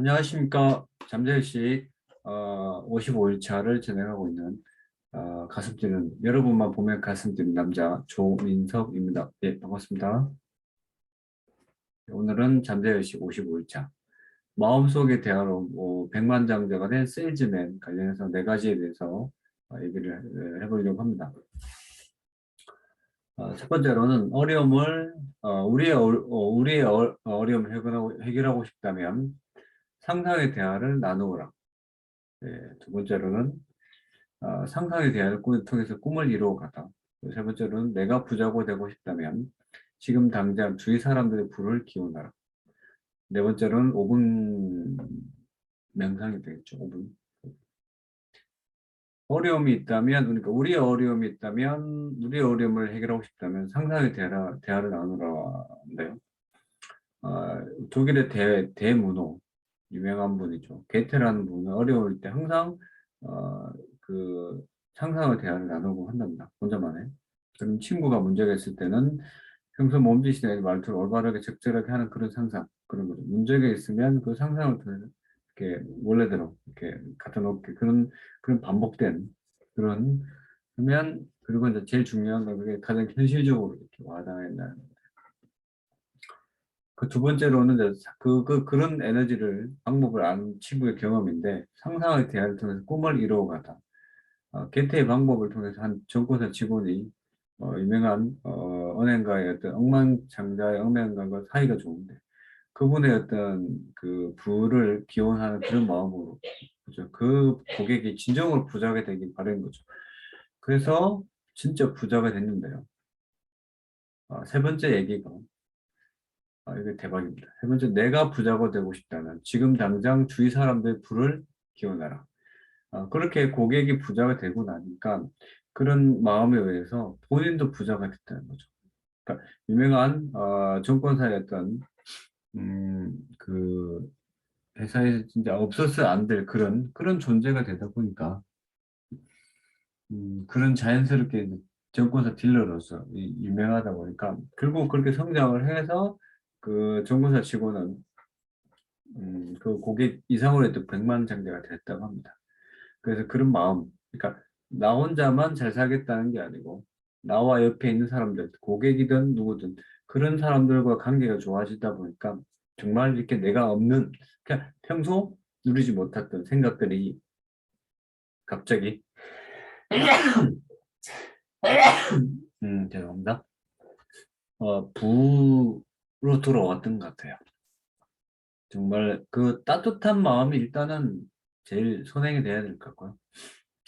안녕하십니까. 잠재의식 어, 55일차를 진행하고 있는 어, 가슴 뛰는 여러분만 보면 가슴 뛰는 남자 조민석입니다. 예, 반갑습니다. 오늘은 잠재의식 55일차 마음속의 대화로 뭐 백만장자가 된 세일즈맨 관련해서 네 가지에 대해서 어, 얘기를 해보려고 합니다. 어, 첫 번째로는 어려움을 어, 우리의 우리의 어, 어려움을 해결하고 싶다면 상상의 대화를 나누어라. 예, 두 번째로는 어, 상상의 대화를 꾸- 통해서 꿈을 이루어가다. 세 번째로는 내가 부자고 되고 싶다면 지금 당장 주위 사람들의 불을 기운하라. 네 번째로는 5분 명상이 되겠죠. 5분. 어려움이 있다면, 그러니까 우리의 어려움이 있다면, 우리의 어려움을 해결하고 싶다면 상상의 대화, 대화를 나누라는데요. 어, 독일의 대, 대문호, 유명한 분이죠. 게테라는 분은 어려울 때 항상 어, 그 상상의 대화를 나누고 한답니다. 혼자만에. 그럼 친구가 문제가 있을 때는 평소 몸짓이나 말투를 올바르게 적절하게 하는 그런 상상, 그런 거죠. 문제가 있으면 그 상상을 이렇게 원래대로 이렇게 갖다 놓게 그런 그런 반복된 그런 그러면 그리고 이제 제일 중요한 건 그게 가장 현실적으로 이렇게 와닿는다는 그 두 번째로는 그, 그, 그런 에너지를, 방법을 아는 친구의 경험인데, 상상의 대화를 통해서 꿈을 이루어가다. 어, 개태의 방법을 통해서 한 정권사 직원이, 어, 유명한, 어, 은행가의 어떤 억만장자의 은행가가 사이가 좋은데, 그분의 어떤 그 부를 기원하는 그런 마음으로, 그죠. 그 고객이 진정으로 부자가 되길 바라는 거죠. 그래서 진짜 부자가 됐는데요. 어, 세 번째 얘기가, 아, 이게 대박입니다. 세 번째, 내가 부자가 되고 싶다면 지금 당장 주위 사람들의 부를 기원하라. 아, 그렇게 고객이 부자가 되고 나니까 그런 마음에 의해서 본인도 부자가 됐다는 거죠. 그러니까 유명한 어, 정권사였던 음, 그 회사에 진짜 없어서 안될 그런 그런 존재가 되다 보니까 음, 그런 자연스럽게 정권사 딜러로서 이- 유명하다 보니까 결국 그렇게 성장을 해서 그 정권사 치고는 음, 그 고객 이상으로 해도 백만장자가 됐다고 합니다. 그래서 그런 마음, 그러니까 나 혼자만 잘 살겠다는 게 아니고 나와 옆에 있는 사람들, 고객이든 누구든 그런 사람들과 관계가 좋아지다 보니까 정말 이렇게 내가 없는, 그냥 평소 누리지 못했던 생각들이 갑자기 음, 죄송합니다. 어, 부 로 돌아왔던 것 같아요. 정말 그 따뜻한 마음이 일단은 제일 선행이 돼야 될 것 같고요.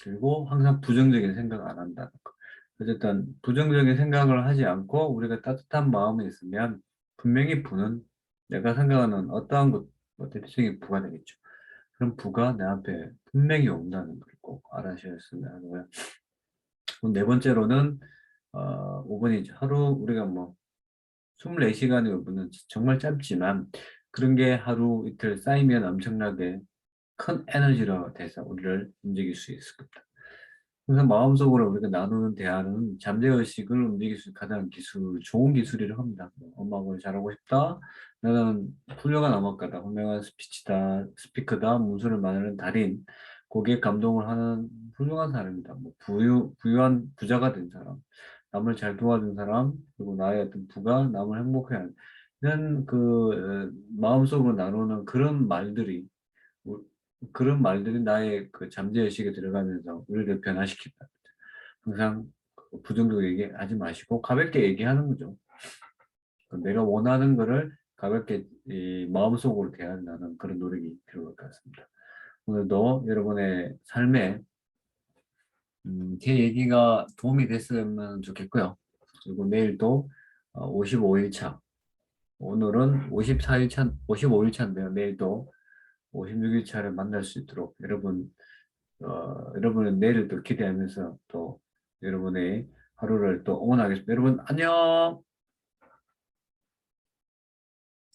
그리고 항상 부정적인 생각 안 한다는 거. 어쨌든 부정적인 생각을 하지 않고 우리가 따뜻한 마음이 있으면 분명히 부는 내가 생각하는 어떠한 것, 뭐 대표적인 부가 되겠죠. 그럼 부가 내 앞에 분명히 온다는 걸 꼭 알아주셨으면 하고요. 네 번째로는 어, 5번이죠. 하루 우리가 뭐 24시간의 5분은 정말 짧지만 그런 게 하루 이틀 쌓이면 엄청나게 큰 에너지로 돼서 우리를 움직일 수 있을 겁니다. 항상 마음속으로 우리가 나누는 대화는 잠재의식을 움직일 수 있는 가장 기술, 좋은 기술이라고 합니다. 뭐 엄마가 잘하고 싶다. 나는 훌륭한 음악가다. 훌륭한 스피치다. 스피커다. 문서를 만드는 달인. 고객 감동을 하는 훌륭한 사람이다. 뭐 부유, 부유한 부자가 된 사람. 남을 잘 도와준 사람. 그리고 나의 어떤 부가 남을 행복해 하는 그 어, 마음속으로 나누는 그런 말들이 우- 그런 말들이 나의 그 잠재의식에 들어가면서 우리를 변화시킨다. 항상 그 부정적으로 얘기하지 마시고 가볍게 얘기하는 거죠. 그 내가 원하는 거를 가볍게 이 마음속으로 대한다는 그런 노력이 필요할 것 같습니다. 오늘도 여러분의 삶에 음, 제 얘기가 도움이 됐으면 좋겠고요. 그리고 내일도 55일 차, 오늘은 54일 차, 55일 차인데요. 내일도 56일 차를 만날 수 있도록 여러분, 어, 여러분의 내일을 또 기대하면서 또 여러분의 하루를 또 응원하겠습니다. 여러분, 안녕!